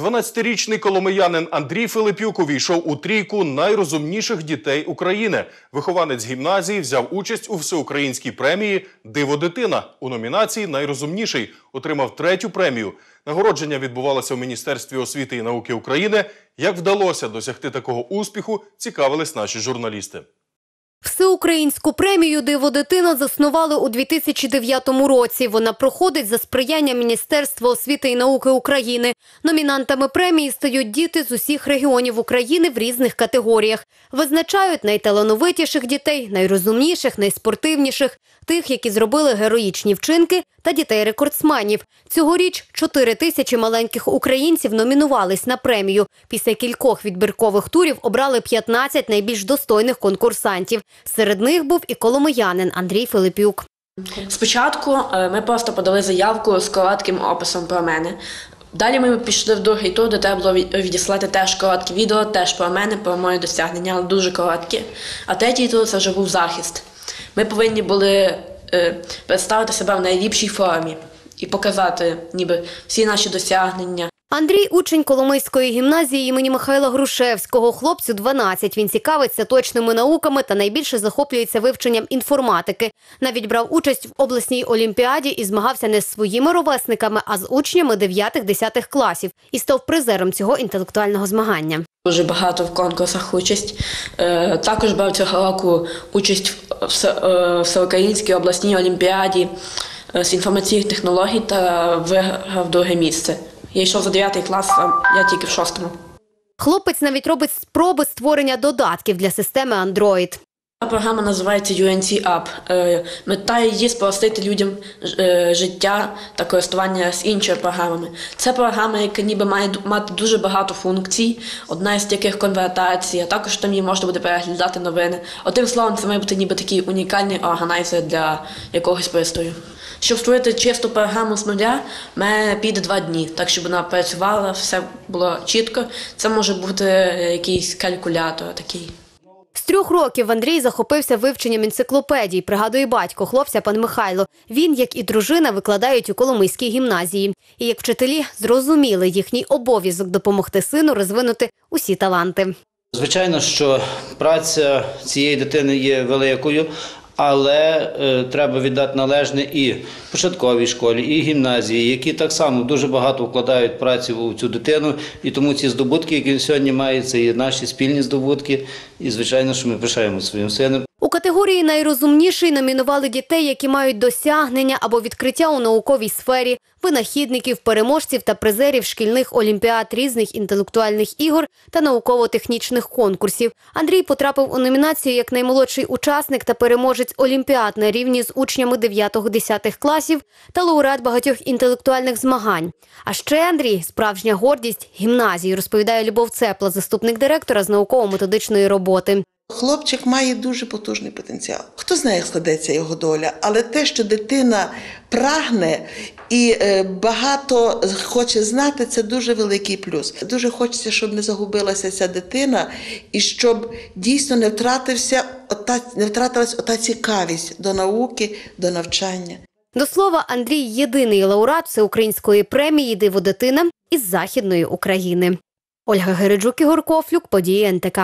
12-річний коломиянин Андрій Филипюк увійшов у трійку найрозумніших дітей України. Вихованець гімназії взяв участь у всеукраїнській премії Диво дитина у номінації Найрозумніший отримав третю премію. Нагородження відбувалося в Міністерстві освіти і науки України. Як вдалося досягти такого успіху, цікавились наші журналісти. Всеукраїнську премію Диво дитина заснували у 2009 році. Вона проходить за сприяння Міністерства освіти і науки України. Номінантами премії стають діти з усіх регіонів України в різних категоріях. Визначають найталановитіших дітей, найрозумніших, найспортивніших, тих, які зробили героїчні вчинки, та дітей-рекордсменів. Цьогоріч 4 тисячі маленьких українців номінувались на премію. Після кількох відбіркових турів обрали 15 найбільш достойних конкурсантів. Серед них був і коломиянин Андрій Филипюк. Спочатку е, ми просто подали заявку з коротким описом про мене. Далі ми пішли в другий тур, де треба було відіслати теж короткі відео, теж про мене, про мої досягнення, але дуже короткі. А третій тур це вже був захист. Ми повинні були е, представити себе в найліпшій формі і показати ніби всі наші досягнення, Андрій учень Коломийської гімназії імені Михайла Грушевського. Хлопцю 12. Він цікавиться точними науками та найбільше захоплюється вивченням інформатики. Навіть брав участь в обласній олімпіаді і змагався не з своїми ровесниками, а з учнями 9-10 класів і став призером цього інтелектуального змагання. Дуже багато в конкурсах участь. Е, Також брав цього року участь в всеукраїнській обласній олімпіаді е, з інформаційних технологій та виграв друге місце. Я йшов за 9 клас, а я тільки в шостому. Хлопець навіть робить спроби створення додатків для системи Android. Програма називається UNC App. Е, Мета її спростити людям е, життя та користування з іншими програмами. Це програма, яка ніби має мати дуже багато функцій, одна із яких конвертація. Також там її можна буде переглядати новини. Одним словом, це має бути ніби такий унікальний органайзер для якогось пристрою. Щоб створити чисту програму з нуля, мене піде два дні, так щоб вона працювала, все було чітко. Це може бути е, якийсь калькулятор такий. З трьох років Андрій захопився вивченням енциклопедій, пригадує батько, хлопця пан Михайло. Він, як і дружина, викладають у Коломийській гімназії. І як вчителі зрозуміли їхній обов'язок допомогти сину розвинути усі таланти. Звичайно, що праця цієї дитини є великою, але е, треба віддати належне і початковій школі, і гімназії, які так само дуже багато вкладають праці у цю дитину. І тому ці здобутки, які сьогодні має, це і наші спільні здобутки. І звичайно, що ми пишаємо своїм сином. Категорії найрозумніший номінували дітей, які мають досягнення або відкриття у науковій сфері, винахідників, переможців та призерів шкільних олімпіад різних інтелектуальних ігор та науково-технічних конкурсів. Андрій потрапив у номінацію як наймолодший учасник та переможець олімпіад на рівні з учнями 9-10 класів та лауреат багатьох інтелектуальних змагань. А ще Андрій справжня гордість гімназії, розповідає Любов Цепла, заступник директора з науково-методичної роботи. Хлопчик має дуже потужний потенціал. Хто знає, як складеться його доля, але те, що дитина прагне і е, багато хоче знати, це дуже великий плюс. Дуже хочеться, щоб не загубилася ця дитина, і щоб дійсно не втратився ота, не втратилась ота цікавість до науки, до навчання. До слова, Андрій єдиний лауреат всеукраїнської премії Диво дитина із Західної України. Ольга Гереджук, Ігор Кофлюк, події НТК.